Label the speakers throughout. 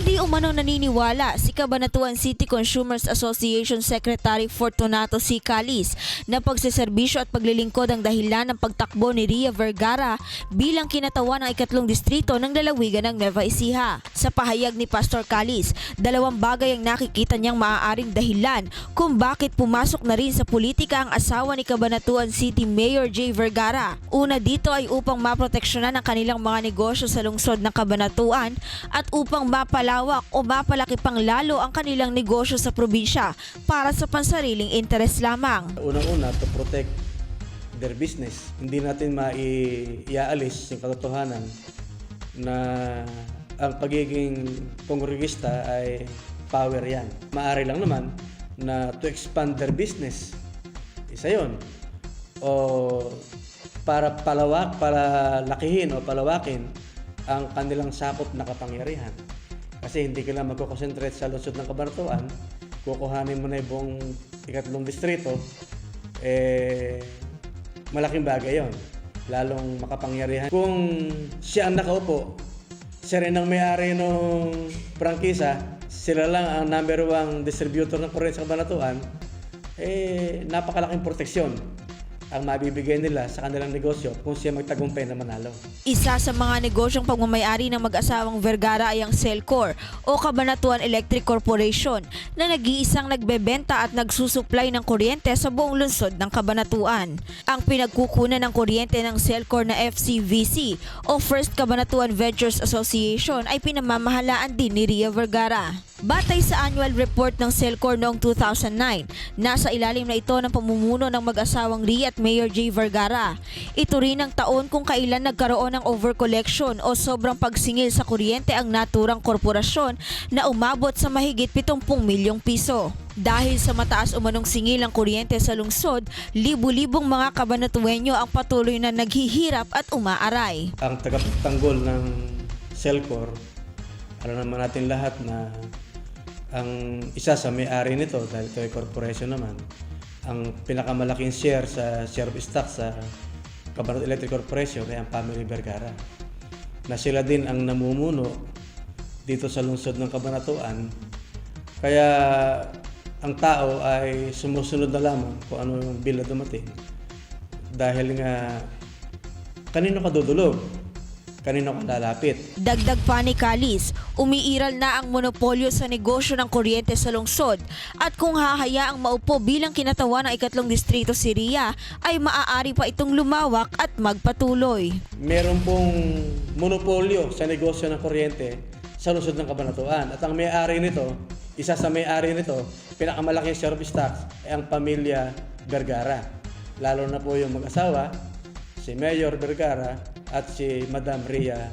Speaker 1: Hindi umano naniniwala si Cabanatuan City Consumers Association Secretary Fortunato C. Calis na pagseserbisyo at paglilingkod ang dahilan ng pagtakbo ni Ria Vergara bilang kinatawan ng ikatlong distrito ng lalawigan ng Nueva Ecija. Sa pahayag ni Pastor Calis, dalawang bagay ang nakikita niyang maaaring dahilan kung bakit pumasok na rin sa politika ang asawa ni Cabanatuan City Mayor J. Vergara. Una dito ay upang maproteksyonan ang kanilang mga negosyo sa lungsod ng Cabanatuan at upang mapalawak o mapalaki pang lalo ang kanilang negosyo sa probinsya para sa pansariling interes lamang.
Speaker 2: Unang-una, to protect their business. Hindi natin maiaalis yung katotohanan na ang pagiging kongregista ay power yan. Maari lang naman na to expand their business. Isa yon. O para palawak, para lakihin o palawakin ang kanilang sakop na kapangyarihan. Kasi hindi ka lang magkoconcentrate sa lungsod ng kabaratuan, kukuhanin mo na yung buong ikatlong distrito, eh, malaking bagay yon lalong makapangyarihan. Kung siya ang nakaupo, siya rin ang may-ari ng prangkisa, sila lang ang number one distributor ng kuryente sa kabanatuan, eh, napakalaking proteksyon ang mabibigay nila sa kanilang negosyo kung siya magtagumpay na manalo.
Speaker 1: Isa sa mga negosyong pagmamayari ng mag-asawang Vergara ay ang Celcor o Cabanatuan Electric Corporation na nag-iisang nagbebenta at nagsusupply ng kuryente sa buong lungsod ng Cabanatuan. Ang pinagkukunan ng kuryente ng Celcor na FCVC o First Cabanatuan Ventures Association ay pinamamahalaan din ni Ria Vergara. Batay sa annual report ng Celcor noong 2009, nasa ilalim na ito ng pamumuno ng mag-asawang Ria at Mayor J. Vergara. Ito rin ang taon kung kailan nagkaroon ng overcollection o sobrang pagsingil sa kuryente ang naturang korporasyon na umabot sa mahigit 70 milyong piso. Dahil sa mataas umanong singil ang kuryente sa lungsod, libu-libong mga kabanatuenyo ang patuloy na naghihirap at umaaray.
Speaker 2: Ang tagapagtanggol ng Celcor, alam naman natin lahat na ang isa sa may-ari nito, dahil ito ay corporation naman, ang pinakamalaking share sa share of stock sa Cabanatuan Electric Corporation ay ang Family Vergara. Na sila din ang namumuno dito sa lungsod ng Cabanatuan. Kaya ang tao ay sumusunod na lamang kung ano yung bill na dumating. Dahil nga, kanino ka dudulog? Kanino ka lalapit?
Speaker 1: Dagdag pa ni Kalis, umiiral na ang monopolyo sa negosyo ng kuryente sa lungsod at kung hahayaang maupo bilang kinatawan ng ikatlong distrito si Ria ay maaari pa itong lumawak at magpatuloy.
Speaker 2: Meron pong monopolyo sa negosyo ng kuryente sa lungsod ng Kabanatuan. At ang may-ari nito, isa sa may-ari nito, pinakamalaking of stocks ay ang pamilya Vergara. Lalo na po yung mag-asawa, si Mayor Vergara at si Madam Ria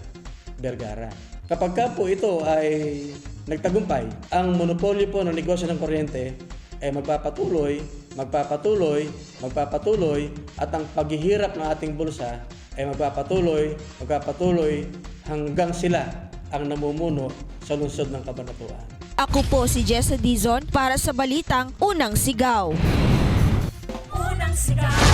Speaker 2: Vergara. Kapag ka po ito ay nagtagumpay, ang monopolyo po ng negosyo ng kuryente ay magpapatuloy, magpapatuloy, magpapatuloy at ang paghihirap ng ating bulsa ay magpapatuloy, magpapatuloy hanggang sila ang namumuno sa lungsod ng Kabanatuan.
Speaker 1: Ako po si Jessa Dizon para sa Balitang Unang Sigaw.
Speaker 3: Unang sigaw